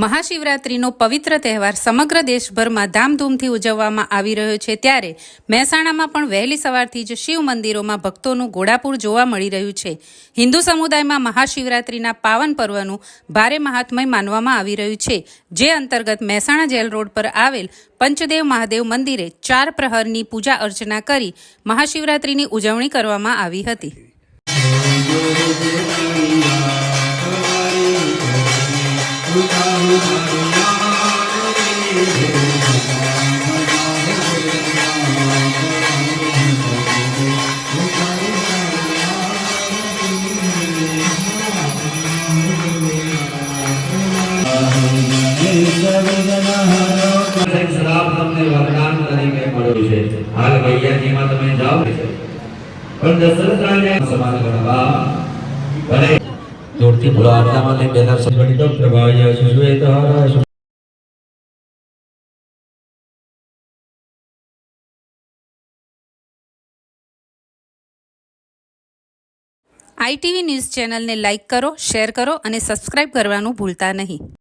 મહાશિવરાત્રિનો પવિત્ર તહેવાર સમગ્ર દેશભરમાં ધામધૂમથી ઉજવવામાં આવી રહ્યો છે. ત્યારે મહેસાણામાં પણ વહેલી સવારથી જ શિવ મંદિરોમાં ભક્તોનું ઘોડાપૂર જોવા મળી રહ્યું છે. હિન્દુ સમુદાયમાં મહાશિવરાત્રિના પાવન પર્વનું ભારે મહાત્મય માનવામાં આવી રહ્યું છે. જે અંતર્ગત મહેસાણા જેલ રોડ પર આવેલ પંચદેવ મહાદેવ મંદિરે ચાર પ્રહરની પૂજા અર્ચના કરી મહાશિવરાત્રિની ઉજવણી કરવામાં આવી હતી. પણ દશરથ રાજા સમાન ગણવા ભલે જોરથી બોલો આટલામાં લઈ સુશ્વેતહાર આઈટીવી ન્યૂઝ ચેનલને લાઇક કરો, શેર કરો અને સબસ્ક્રાઇબ કરવાનું ભૂલતા નહીં.